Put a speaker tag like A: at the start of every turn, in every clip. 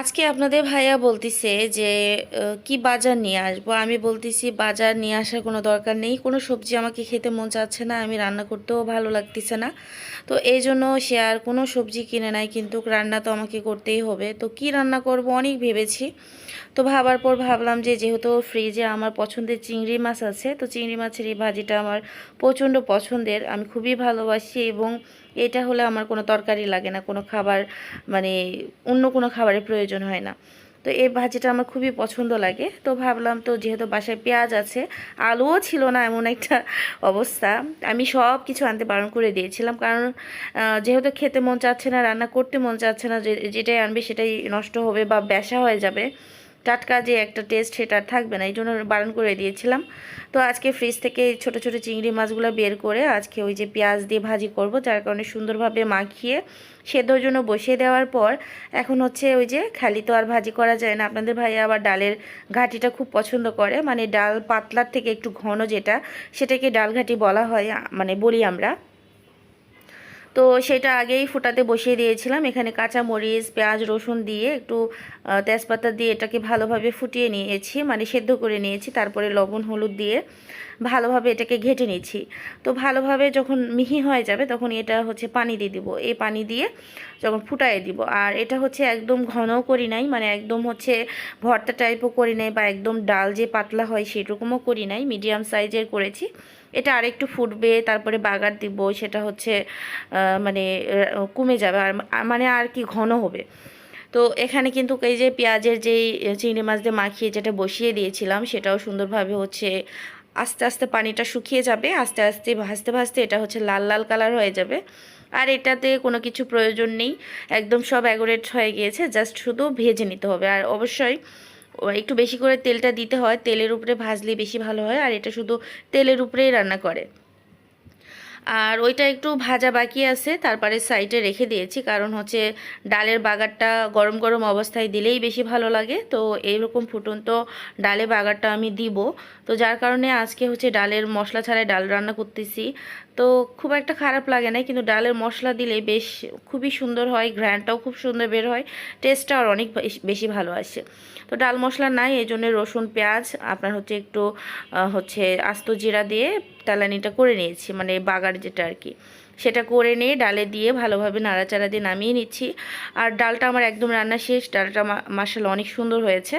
A: আজকে আপনাদের ভাইয়া বলতিছে যে কি বাজার নিয়ে আসব? আমি বলতেছি, বাজার নিয়ে আসার কোনো দরকার নেই। কোনো সবজি আমাকে খেতে মন চাচ্ছে না, আমি রান্না করতেও ভালো লাগতেছে না। তো এই জন্য সে আর কোনো সবজি কিনে নাই, কিন্তু রান্না তো আমাকে করতেই হবে। তো কি রান্না করব? অনেক ভেবেছি। তো ভাবার পর ভাবলাম যে, যেহেতু ফ্রিজে আমার পছন্দের চিংড়ি মাছ আছে, তো চিংড়ি মাছের এই ভাজিটা আমার প্রচণ্ড পছন্দের। আমি খুবই ভালোবাসি এবং এটা হলে আমার কোনো তরকারি লাগে না, কোনো খাবার মানে অন্য কোনো খাবারের প্রয়োজন হয় না। তো এই ভাজিটা আমার খুবই পছন্দ লাগে। তো ভাবলাম তো যেহেতু বাসায় পেঁয়াজ আছে, আলুও ছিল না এমন একটা অবস্থা। আমি সব কিছু আনতে বারণ করে দিয়েছিলাম, কারণ যেহেতু খেতে মন চাচ্ছে না, রান্না করতে মন চাচ্ছে না যেটাই আনবে সেটাই নষ্ট হবে বা ব্যাসা হয়ে যাবে। টাটকা যে একটা টেস্ট সেটা থাকবে না এই জন্য বারণ করে দিয়েছিলাম। তো আজকে ফ্রিজ থেকে ছোট ছোট চিংড়ি মাছগুলো বের করে আজকে ওই যে পেঁয়াজ দিয়ে ভাজি করব, যার কারণে সুন্দরভাবে মাখিয়ে সেদ্ধর জন্য বসিয়ে দেওয়ার পর এখন হচ্ছে ওই যে খালি তো আর ভাজি করা যায় না। আপনাদের ভাই আবার ডালের ঘাটিটা খুব পছন্দ করে মানে ডাল পাতলার থেকে একটু ঘন যেটা, সেটাকে ডাল ঘাটি বলা হয় মানে বলি আমরা। তো সেটা আগেই ফুটাতে বসিয়ে দিয়েছিলাম। এখানে কাঁচা মরিচ পেঁয়াজ, রসুন দিয়ে একটু তেজপাতা দিয়ে এটাকে ভালোভাবে ফুটিয়ে নিয়েছি মানে সেদ্ধ করে নিয়েছি। তারপরে লবণ, হলুদ দিয়ে ভালোভাবে এটাকে ঘেটে নিয়েছি তো ভালোভাবে যখন মিহি হয়ে যাবে তখন এটা হচ্ছে পানি দিয়ে দিব। এই পানি দিয়ে যখন ফুটাই দিব। আর এটা হচ্ছে একদম ঘনও করি নাই মানে একদম হচ্ছে ভর্তা টাইপও করি নাই বা একদম ডাল যে পাতলা হয় সেরকমও করি নাই। মিডিয়াম সাইজের করেছি। এটা আরেকটু ফুটবে, তারপরে বাগার দিব, সেটা হচ্ছে মানে কমে যাবে আর মানে আর কি ঘন হবে। তো এখানে কিন্তু এই যে পেঁয়াজের যেই চিংড়ি মাছ দিয়ে মাখিয়ে যেটা বসিয়ে দিয়েছিলাম, সেটাও সুন্দরভাবে হচ্ছে আস্তে আস্তে পানিটা শুকিয়ে যাবে, আস্তে আস্তে ভাজতে ভাজতে এটা হচ্ছে লাল লাল কালার হয়ে যাবে। আর এটাতে কোনো কিছু প্রয়োজন নেই, একদম সব অ্যাগোরেট হয়ে গিয়েছে, জাস্ট শুধু ভেজে নিতে হবে। আর অবশ্যই একটু বেশি করে তেলটা দিতে হয়, তেলের উপরে ভাজলে বেশি ভালো হয়, আর এটা শুধু তেলের উপরেই রান্না করে। আর ওইটা একটু ভাজা বাকি আছে, তারপরে সাইডে রেখে দিয়েছি, কারণ হচ্ছে ডালের বাগারটা গরম গরম অবস্থায় দিলেই বেশি ভালো লাগে, তো এইরকম ফুটন্ত ডালে বাগারটা আমি দিব। তো যার কারণে আজকে হচ্ছে ডালের মশলা ছাড়াই ডাল রান্না করতেছি। তো খুব একটা খারাপ লাগে না কিন্তু ডালের মশলা দিলে বেশ খুবই সুন্দর হয় ঘ্রানটাও খুব সুন্দর বের হয় টেস্টটা আর অনেক বেশি ভালো আসে। তো ডাল মশলা নাই, এই জন্য রসুন, পেঁয়াজ, আপনার হচ্ছে একটু হচ্ছে আস্ত জিরা দিয়ে তেলানিটা করে নিয়েছি মানে বাগার যেটা আর কি। সেটা করে নিয়ে ডালে দিয়ে ভালোভাবে নাড়াচাড়া দিয়ে নামিয়ে নিচ্ছি। আর ডালটা আমার একদম রান্না শেষ, ডালটা মাসাল অনেক সুন্দর হয়েছে।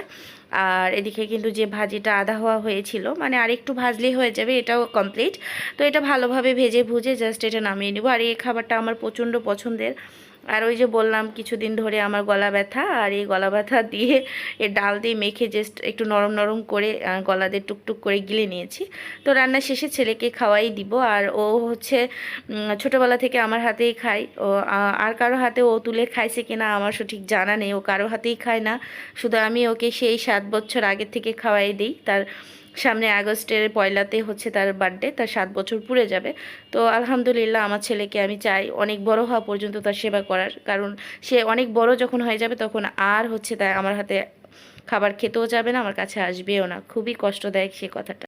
A: আর এদিকে কিন্তু যে ভাজিটা আদা হওয়া হয়েছিল মানে আর একটু ভাজলেই হয়ে যাবে, এটাও কমপ্লিট তো এটা ভালোভাবে ভেজে ভুজে জাস্ট এটা নামিয়ে নেব। আর এই খাবারটা আমার প্রচণ্ড পছন্দের। আর ওই যে বললাম কিছুদিন ধরে আমার গলা ব্যথা, আর এই গলা ব্যথা দিয়ে এ ডাল দিয়ে মেখে জাস্ট একটু নরম নরম করে গলা দিয়ে টুকটুক করে গিলে নিয়েছি। তো রান্না শেষে ছেলেকে খাওয়াই দিব, আর ও হচ্ছে ছোটোবেলা থেকে আমার হাতেই খায়। ও আর কারও হাতে ও তুলে খাইছে কিনা আমার সঠিক জানা নেই, ও কারও হাতেই খায় না। শুধু আমি ওকে সেই সাত বছর আগের থেকে খাওয়াই দিই, তার সামনে আগস্টের পয়লাতে হচ্ছে তার বার্থডে তার সাত বছর পুরে যাবে। তো আলহামদুলিল্লাহ আমার ছেলেকে আমি চাই অনেক বড় হওয়া পর্যন্ত তার সেবা করার, কারণ সে অনেক বড় যখন হয়ে যাবে তখন আর হচ্ছে তাই আমার হাতে খাবার খেতেও যাবে না, আমার কাছে আসবেও না। খুবই কষ্ট দেয় সে কথাটা।